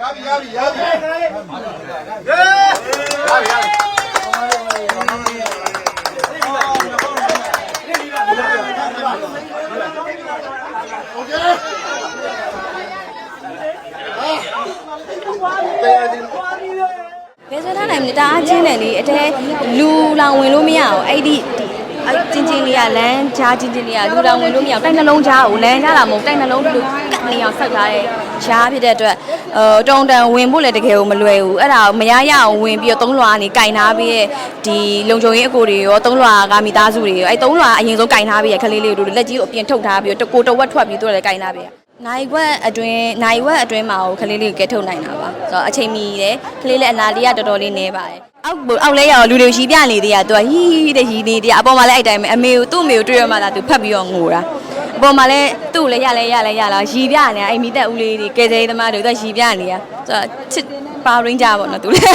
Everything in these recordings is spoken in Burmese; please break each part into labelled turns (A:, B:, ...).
A: ရပြီရပြီရပြီရပြီရပြီโอเคတဲ့ဒီ
B: ဘယ်ဆိုထားနိုင်မလဲတအားချင်းတယ်လေအတဲလူလောင်ဝင်လို့မရအောင်အဲ့ဒီဒီ အဲ့ချင်းချင်းလေးကလမ်းကြားချင်းချင်းလေးကလူလောင်ဝင်လို့မရအောင်တိုက်နှလုံးကြားကိုလမ်းကြားလာမဟုတ်တိုက်နှလုံးလူကတ်နေအောင်ဆောက်ထားတဲ့ကြားဖြစ်တဲ့အတွက်အဲတုံတန်ဝင်ဖို့လည်းတကယ်ကိုမလွယ်ဘူးအဲ့ဒါကိုမရရအောင်ဝင်ပြီးတော့သုံးလွာကနေကင်ထားပြီးရဲ့ဒီလုံခြုံရေးအကိုတွေရောသုံးလွာကမိသားစုတွေရောအဲ့သုံးလွာအရင်ဆုံးကင်ထားပြီးရဲ့ခလေးလေးတို့လက်ကြီးကိုအပြင်ထုတ်ထားပြီးတော့တကိုတဝက်ထွက်ပြီးသူလည်းကင်ထားပြီးရဲ့နိုင်ဝက်အတွင်းနိုင်ဝက်အတွင်းမှာကိုခလေးလေးကိုကဲထုတ်နိုင်တာပါဆိုတော့အချိန်မီတယ်ခလေးလေးအနာလေးကတော်တော်လေးနေပါတယ် အောက်အောက်လဲရအောင်လူတွေရှိပြနေသေးရသူကဟီးဟီးတဲ့ဟီးနေသေးရအပေါ်မှာလည်းအဲ့တိုင်းပဲအမေကိုသူ့အမေကိုတွေ့ရမှသာသူဖတ်ပြီးတော့ငိုတာအပေါ်မှာလည်းသူ့ကိုလည်းရလဲရလဲရလာရီပြနေတာအဲ့မိသက်ဦးလေးတွေကဲစဲသမားတွေသူကရီပြနေရဆိုတော့ချစ်ပါရင်းကြပါတော့သူလည်း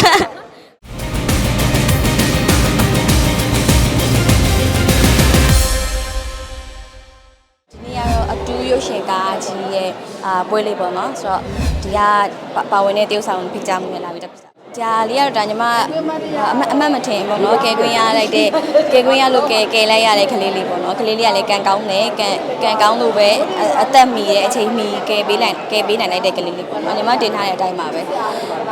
B: ဒီနေ့ကတော့အတူရုပ်ရှင်ကားကြီးရဲ့အာပွဲလေးပေါ့နော်ဆိုတော့ဒီကပါပါဝင်တဲ့တရုတ်ဆောင်ဖိတ်ကြားမှုနဲ့လာပြီးတက်ပြ တာဂျာလေးကတော့ဒါညီမအမတ်အမတ်မထင်ဘူးပေါ့နော်ကဲခွင်းရလိုက်တဲ့ကဲခွင်းရလို့ကဲကဲလိုက်ရတဲ့ကလေးလေးပေါ့နော်ကလေးလေးကလည်းကန်ကောင်းတယ်ကန်ကန်ကောင်းလို့ပဲအအသက်မီရဲ့အချိန်မီကဲပေးလိုက်ကဲပေးနိုင်လိုက်တဲ့ကလေးလေးပေါ့နော်ညီမတင်ထားတဲ့အတိုင်းပါပဲ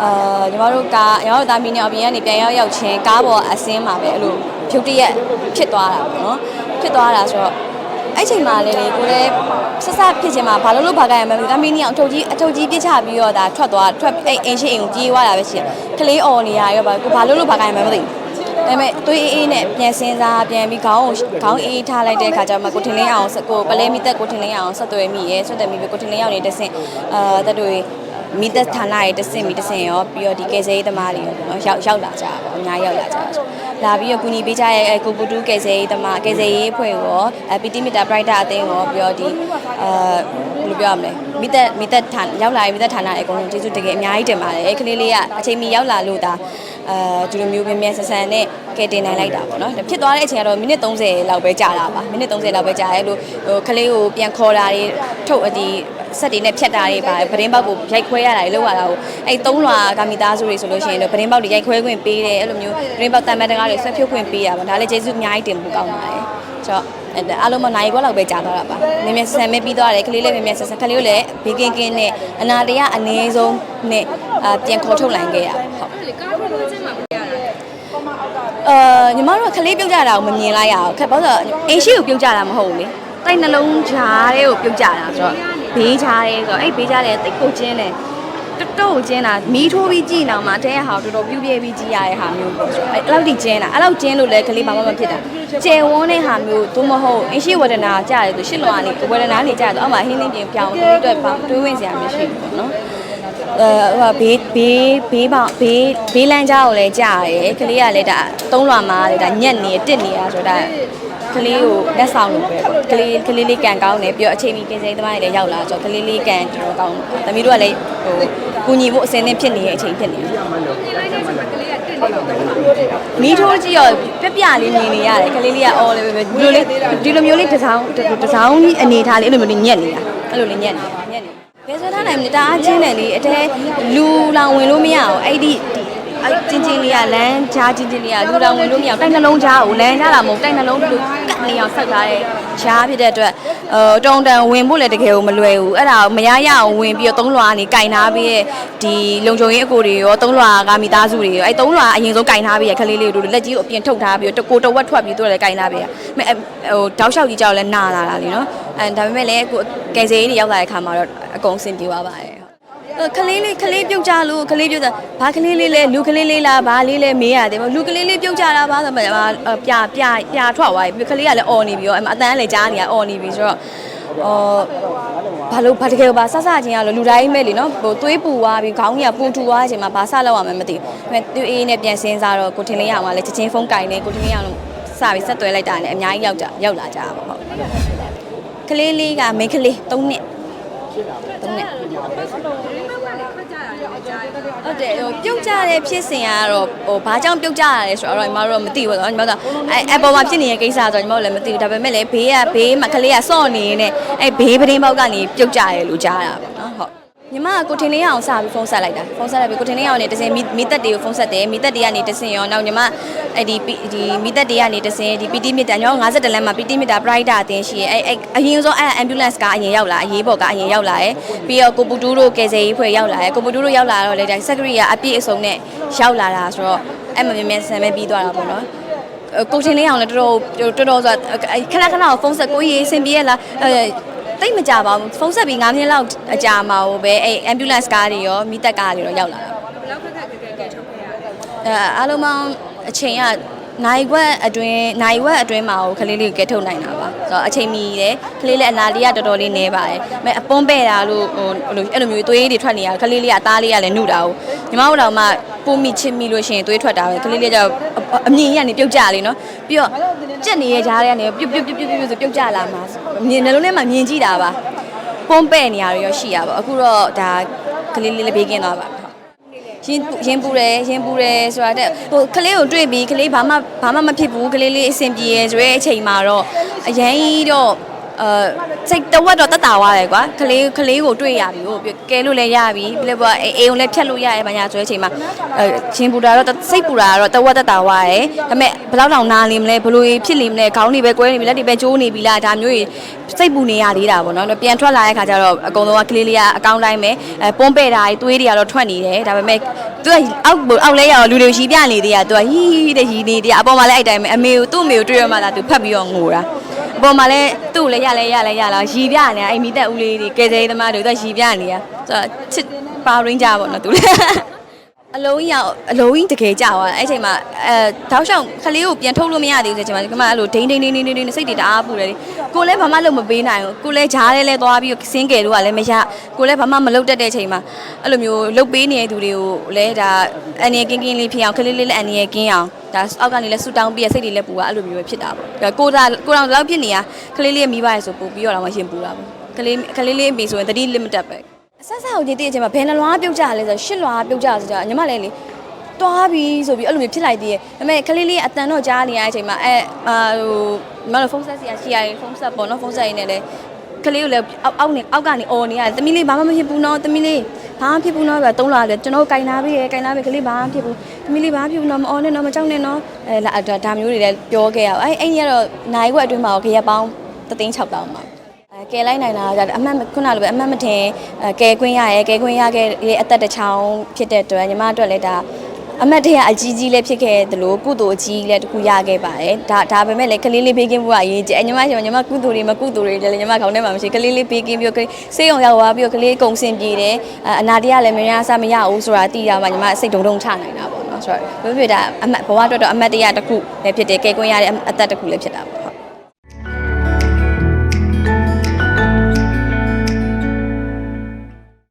B: အာညီမတို့ကညီမတို့သားမီးနဲ့အပြင်ကနေပြန်ရောက်ရောက်ချင်းကားပေါ်အစင်းမှာပဲအဲ့လိုဖြုတ်တရက်ဖြစ်သွားတာပေါ့နော်ဖြစ်သွားတာဆိုတော့ အဲ့ချိန်မှာလေလေကိုလည်းဆက်ဆက်ဖြစ်ချင်မှာဘာလို့လို့ဘာကရမလဲဒါမင်းကြီးအောင်အထုတ်ကြီးအထုတ်ကြီးပြစ်ချပြီးတော့ဒါထွက်သွားထွက်အဲ့အင်းရှိအိမ်ကိုပြေးသွားတာပဲရှိတယ်ကလေးអော်နေရရောဘာကိုဘာလို့လို့ဘာကရမလဲမသိဘူးဒါပေမဲ့သွေးအေးအေးနဲ့ပြန်စင်းစားပြန်ပြီးခေါင်းကိုခေါင်းအေးအေးထားလိုက်တဲ့အခါကျမှကိုထင်လင်းအောင်ကိုပလဲမိသက်ကိုထင်လင်းအောင်ဆက်သွယ်မိရဲဆက်သွယ်မိပြီးကိုထင်လင်းအောင်နေတဆင့်အာတတို့ မိသက်ဌာနရဲ့တဆင့်မိတဆင့်ရောပြီးတော့ဒီကယ်ဆယ်ရေးသမားတွေရောပေါ့နော်ရောက်ရောက်လာကြတာပေါ့အများရောက်လာကြတာဆိုလာပြီးတော့ကုညီပေးကြရဲ့ကိုပူတူးကယ်ဆယ်ရေးသမားကယ်ဆယ်ရေးအဖွဲ့ရောအပီတီမီတာပရိုက်တာအသင်းရောပြီးတော့ဒီအာဘယ်လိုပြောရမလဲမိသက်မိသက်ဌာနရောက်လာရင်မိသက်ဌာနရဲ့အကုန်လုံးကျေးဇူးတကယ်အများကြီးတင်ပါတယ်အဲကလေးလေးကအချိန်မီရောက်လာလို့ဒါအဲဒီလိုမျိုးမြဲမြဲဆန်ဆန်နဲ့ကယ်တင်နိုင်လိုက်တာပေါ့နော်ဖြစ်သွားတဲ့အချိန်ကတော့မိနစ်30လောက်ပဲကြာတာပါမိနစ်30လောက်ပဲကြာရဲလို့ဟိုကလေးကိုပြန်ခေါ်တာတွေထုတ်အဒီ ဆက်တွေနဲ့ဖြတ်တာတွေပါပဒင်းပေါက်ကိုရိုက်ခွဲရတာတွေလောက်ရတာကိုအဲ့သုံးလွာကမိသားစုတွေဆိုလို့ရှိရင်တော့ပဒင်းပေါက်တွေရိုက်ခွဲခွင့်ပေးတယ်အဲ့လိုမျိုးပဒင်းပေါက်တန်မန်တကားတွေဆွဲဖြုတ်ခွင့်ပေးတာပေါ့ဒါလည်းကျေးဇူးအများကြီးတင်ဖို့ကောင်းပါတယ်ဆိုတော့အဲ့ဒါအားလုံးမနိုင်ခွက်လောက်ပဲကြာသွားတာပါမြင်မြင်ဆန်မဲပြီးသွားတယ်ကလေးလေးမြင်မြင်ဆန်ဆန်ကလေးကိုလည်းဘေးကင်းကင်းနဲ့အနာတရအနည်းဆုံးနဲ့အာပြန်ခေါ်ထုတ်နိုင်ခဲ့ရဟုတ်အာညီမတို့ကကလေးပြုတ်ကြတာကိုမမြင်လိုက်ရအောင်ခက်ဘာလို့လဲအိမ်ရှိကိုပြုတ်ကြတာမဟုတ်ဘူးလေတိုက်နှလုံးဂျားတဲ့ကိုပြုတ်ကြတာဆိုတော့ ဘေးဂျားတဲ့ဆိုတော့အဲ့ဘေးဂျားတဲ့တိတ်ကိုကျင်းတယ်တော်တော်ကိုကျင်းတာမီးထိုးပြီးကြည့်အောင်မှတဲရဟာတော်တော်ပြူပြဲပြီးကြည့်ရတဲ့ဟာမျိုးပေါ့ဆိုတော့အဲ့လောက်ထိကျင်းတာအဲ့လောက်ကျင်းလို့လည်းကလေးဘာမှမဖြစ်တာကျယ်ဝန်းတဲ့ဟာမျိုးသို့မဟုတ်အင်းရှိဝဒနာကြားတယ်ဆိုရှစ်လွန်ကနေဝဒနာနေကြားတယ်အောက်မှာဟင်းလင်းပြင်ပြောင်းတယ်အတွက်ဘာတွေးဝင်စရာမရှိဘူးပေါ့နော်အဲဟိုဘေးဘေးဘေးပေါဘေးဘေးလမ်းကြားကိုလည်းကြားရတယ်ကလေးကလည်းဒါသုံးလွာမှာလေဒါညက်နေတစ်နေတာဆိုတော့ ကလေးကိုလက်ဆောင်လုပ်ပဲပေါ့ကလေးကလေးလေးကန်ကောင်းတယ်ပြီးတော့အချိန်မီကင်းစိမ်းသမားတွေလည်းရောက်လာဆိုတော့ကလေးလေးကန်တော်တော်ကောင်းတယ်သမီးတို့ကလည်းဟိုကူညီဖို့အစင်းသင်းဖြစ်နေတဲ့အချိန်ဖြစ်နေတယ်မီးထိုးကြည့်ရောပြက်ပြလေးမြင်နေရတယ်ကလေးလေးကအော်လေးပဲဒီလိုလေးဒီလိုမျိုးလေးတစ်စောင်းတစ်စောင်းကြီးအနေထားလေးအဲ့လိုမျိုးလေးညက်နေတာအဲ့လိုလေးညက်နေညက်နေဘယ်ဆိုထားနိုင်မလဲတအားချင်းတယ်လေအတဲလူလောင်ဝင်လို့မရအောင်အဲ့ဒီဒီ အဲ့ချင်းချင်းလေးကလမ်းကြားချင်းချင်းလေးကလူလောင်ဝင်လို့မရအောင်တိုက်နှလုံးကြားကိုလမ်းကြားလာမဟုတ်တိုက်နှလုံးလူကတ်နေအောင်ဆောက်ထားတဲ့ကြားဖြစ်တဲ့အတွက်အဲတုံတန်ဝင်ဖို့လည်းတကယ်ကိုမလွယ်ဘူးအဲ့ဒါကိုမရရအောင်ဝင်ပြီးတော့သုံးလွာကနေကင်ထားပြီးရဲ့ဒီလုံခြုံရေးအကိုတွေရောသုံးလွာကမိသားစုတွေရောအဲ့သုံးလွာအရင်ဆုံးကင်ထားပြီးရဲ့ခလေးလေးတို့လက်ကြီးကိုအပြင်ထုတ်ထားပြီးတော့တကိုတဝက်ထွက်ပြီးသူလည်းကင်ထားပြီးရဟိုတောက်လျှောက်ကြီးကြောက်လဲနာလာတာလीနော်အဲဒါပေမဲ့လည်းကိုကယ်ဆယ်ရေးတွေရောက်လာတဲ့ခါမှာတော့အကုန်စင်ပြေသွားပါတယ် ခလေးလေးခလေးပြုတ်ကြလို့ခလေးပြုတ်တာဘာခလေးလေးလဲလူခလေးလေးလားဘာလေးလဲမေးရတယ်လူကလေးလေးပြုတ်ကြတာဘာဆိုမှပြပြပြထွက်သွားပြီခလေးကလည်းអော်နေပြီရောအတန်းလည်းကြားနေတာអော်နေပြီဆိုတော့အော်ဘာလို့ဘာတကယ်ဘာဆဆချင်းရလို့လူတိုင်းမဲ့လीနော်ဟိုသွေးပူသွားပြီးခေါင်းကြီးကပူထူသွားချိန်မှာဘာဆလောက်ရမှမသိဘူးဒါပေမဲ့သူအေးနဲ့ပြန်စင်းစားတော့ကိုထင်လေးရအောင်ကလည်းချက်ချင်းဖုန်းကင်နေကိုထင်လေးရအောင်စပြီးဆက်သွဲလိုက်တာနဲ့အများကြီးရောက်ကြရောက်လာကြတာပေါ့ဟုတ်ကလေးလေးကမိန်းကလေး3နှစ် 3နှစ်ဟုတ်တယ်ဟိုပြုတ်ကြတဲ့ဖြစ်စဉ်ကတော့ဟိုဘာကြောင့်ပြုတ်ကြရလဲဆိုတော့ညီမတို့မသိဘူးတော့ညီမတို့အဲအပေါ်မှာဖြစ်နေတဲ့ကိစ္စဆိုတော့ညီမတို့လည်းမသိဘူးဒါပေမဲ့လည်းဘေးကဘေးမှာကလေးကစော့နေနေအဲဘေးပဒင်းပေါက်ကနေပြုတ်ကြရဲလို့ကြားတာပေါ့နော်ဟုတ် ညီမကကိုထင်လေးအောင်စပြီးဖုန်းဆက်လိုက်တာဖုန်းဆက်လိုက်ပြီးကိုထင်လေးအောင်နေတစင်မိသက်တွေကိုဖုန်းဆက်တယ်မိသက်တွေကနေတစင်ရောနောက်ညီမအဲ့ဒီဒီမိသက်တွေကနေတစင်ဒီ PT မြစ်တာညော50တလမ်းမှာ PT မြစ်တာ Pride အတင်းရှိရဲအဲ့အရင်ဆုံးအဲ့ ambulance ကအရင်ရောက်လာအရေးပေါ်ကအရင်ရောက်လာရယ်ပြီးတော့ကိုပူတူးတို့ကယ်ဆယ်ရေးဖွဲ့ရောက်လာရယ်ကိုပူတူးတို့ရောက်လာတော့လေဒါ secretary ကအပြည့်အစုံနဲ့ရောက်လာတာဆိုတော့အဲ့မမြင်မြင်ဆန်ပဲပြီးသွားတာပေါ့နော်ကိုချင်းလေးအောင်လည်းတော်တော်တော်တော်ဆိုခဏခဏဖုန်းဆက်ကိုရေးအဆင်ပြေရလားအဲ တိတ်မကြပါဘူးဖုန်းဆက်ပြီး9မိနစ်လောက်အကြာမှာပဲအဲ ambulance ကားတွေရောမိသက်ကားတွေရောရောက်လာတာ
C: ဘယ်လောက်ခက်ခက်ခက်ခက်ခက်ထုတ်ခဲ့ရလဲ
B: အဲအားလုံးပေါင်းအချိန်ကနိုင်ဝက်အတွင်းနိုင်ဝက်အတွင်းမှာကိုကလေးလေးကိုကဲထုတ်နိုင်တာပါဆိုတော့အချိန်မီတယ်ကလေးလေးအနာလေးကတော်တော်လေးနေပါတယ်အဲအပွန်းပဲ့တာလို့ဟိုအဲ့လိုအဲ့လိုမျိုးသွေးတွေထွက်နေတာကလေးလေးကအသားလေးကလည်းနှုတ်တာကိုညီမတို့တော့မှပုံမိချစ်မိလို့ရှိရင်သွေးထွက်တာပဲကလေးလေးကတော့အမြင်ကြီးကနေပြုတ်ကြလေနော်ပြီးတော့ကြက်နေတဲ့ကြားထဲကနေပြုတ်ပြုတ်ပြုတ်ပြုတ်ပြုတ်ဆိုပြုတ်ကြလာမှာ မြင်နှလုံးထဲမှာမြင်ကြည့်တာပါပုံပဲ့နေရရောရှိရပါအခုတော့ဒါကလေးလေးလည်းဘေးကင်းသွားပါပြီရင်ရင်ပူတယ်ရင်ပူတယ်ဆိုတာတဲ့ဟိုကလေးကိုတွေ့ပြီးကလေးဘာမှဘာမှမဖြစ်ဘူးကလေးလေးအဆင်ပြေရဲဆိုတဲ့အချိန်မှာတော့အရင်တော့ အဲစိတ်တဝက်တော့တက်တာသွားတယ်ကွာကလေးကလေးကိုတွေ့ရပြီဟိုကဲလို့လည်းရပြီပြီးလည်းပေါ့အေးုံလည်းဖြတ်လို့ရရဲဘာညာဆိုတဲ့အချိန်မှာအဲရှင်ပူတာတော့စိတ်ပူတာတော့တဝက်တက်တာသွားတယ်ဒါပေမဲ့ဘယ်လောက်တောင်နားလိမလဲဘလို့ဖြစ်လိမလဲခေါင်းတွေပဲကွဲနေပြီလက်တွေပဲကျိုးနေပြီလားဒါမျိုးကြီးစိတ်ပူနေရသေးတာပေါ့နော်ပြန်ထွက်လာတဲ့ခါကျတော့အကုန်လုံးကကလေးလေးကအကောင်းတိုင်းပဲအဲပွန်းပဲ့တာတွေသွေးတွေကတော့ထွက်နေတယ်ဒါပေမဲ့သူကအောက်အောက်လဲရတော့လူတွေရှိပြနေသေးတာသူကဟီးဟီးတဲ့ဟီးနေသေးတာအပေါ်မှာလည်းအဲ့တိုင်းပဲအမေကိုသူ့အမေကိုတွေ့ရမှသာသူဖတ်ပြီးတော့ငိုတာအ ပေါ်မှာလည်းသူ့ကိုလည်းရလဲရလဲရလာရီပြနေတာအဲ့မိသက်ဦးလေးတွေကယ်ဆယ်ရေးသမားတွေသူကရီပြနေတာဆိုတော့ချစ်ပါရင်းကြပါတော့သူလည်း အလုံးကြီးရောက်အလုံးကြီးတကယ်ကြောက်သွားအဲ့ချိန်မှာအဲတောက်လျှောက်ခလေးကိုပြန်ထုတ်လို့မရသေးဘူးဆိုချိန်မှာဒီကမှအဲ့လိုဒိန်းဒိန်းဒိန်းဒိန်းဒိန်းစိတ်တွေတအားပူတယ်လေကိုလည်းဘာမှလုပ်မပေးနိုင်ဘူးကိုလည်းဂျားလဲလဲသွားပြီးစင်းကယ်လို့ကလည်းမရကိုလည်းဘာမှမလုပ်တတ်တဲ့ချိန်မှာအဲ့လိုမျိုးလုပ်ပေးနေတဲ့သူတွေကိုလည်းဒါအန်ရကင်းကင်းလေးဖြစ်အောင်ခလေးလေးလည်းအန်ရကင်းအောင်ဒါအောက်ကနေလည်းဆူတောင်းပြီးရစိတ်တွေလည်းပူတာအဲ့လိုမျိုးပဲဖြစ်တာပေါ့ဒါကိုတာကိုတောင်တော့ဖြစ်နေရကလေးလေးမိဘရယ်ဆိုပူပြီးတော့တော့ရင်ပူတာပေါ့ကလေးကလေးလေးမိဆိုရင်တတိ limited ပဲအ ဆက်ဆက်အောင်ဒီတည့်အချိန်မှာဘယ်နှလွားပြုတ်ကြလဲဆိုရှစ်လွားပြုတ်ကြဆိုကြညီမလည်းလေတွားပြီးဆိုပြီးအဲ့လိုမျိုးဖြစ်လိုက်သေးတယ်ဒါပေမဲ့ကလေးလေးအတန်တော့ကြားနေရတဲ့အချိန်မှာအဲအာဟိုညီမတို့ဖုန်းဆက်စီရရှိရဖုန်းဆက်ပေါ့နော်ဖုန်းဆက်ရင်းနဲ့လည်းကလေးကိုလည်းအောက်အောက်နေအောက်ကနေអော်နေရတယ်တမီးလေးဘာမှမဖြစ်ဘူးနော်တမီးလေးဘာမှဖြစ်ဘူးနော်ဆိုတော့သုံးလာတယ်ကျွန်တော်ကင်နာပြီးရယ်ကင်နာပြီးကလေးဘာမှဖြစ်ဘူးတမီးလေးဘာမှဖြစ်ဘူးနော်မអော်နဲ့နော်မကြောက်နဲ့နော်အဲလာဒါဒါမျိုးတွေလည်းပြောခဲ့ရအောင်အဲအဲ့ဒီကတော့နိုင်ခွက်အတွင်းမှာခရက်ပေါင်း36000ပေါင်းပါ အဲကဲလိုက်နိုင်တာကအမှတ်ခုနလိုပဲအမှတ်မထင်အဲကဲခွင်းရရဲကဲခွင်းရခဲ့တဲ့အသက်တစ်ချောင်းဖြစ်တဲ့အတွက်ညီမအတွက်လည်းဒါအမတ်တရအကြီးကြီးလည်းဖြစ်ခဲ့တယ်လို့ကုသိုလ်အကြီးလည်းတခုရခဲ့ပါတယ်ဒါဒါပေမဲ့လည်းကလေးလေးဘေးကင်းဖို့ကအရေးကြီးအညီမရှင်ညီမကုသိုလ်တွေမကုသိုလ်တွေလည်းညီမခေါင်းထဲမှာမရှိကလေးလေးဘေးကင်းပြီးတော့ဆေးရုံရောက်သွားပြီးတော့ကလေးကုံစင်ပြေတယ်အနာတရားလည်းမရဆမရဘူးဆိုတာသိရမှညီမစိတ်ဒုံဒုံချနိုင်တာပေါ့နော်ဆိုတော့ဘယ်ဖြစ်ဒါအမတ်ဘဝအတွက်တော့အမတ်တရားတစ်ခုလည်းဖြစ်တယ်ကဲကွင်းရတဲ့အသက်တစ်ခုလည်းဖြစ်တာပေါ့ဟုတ်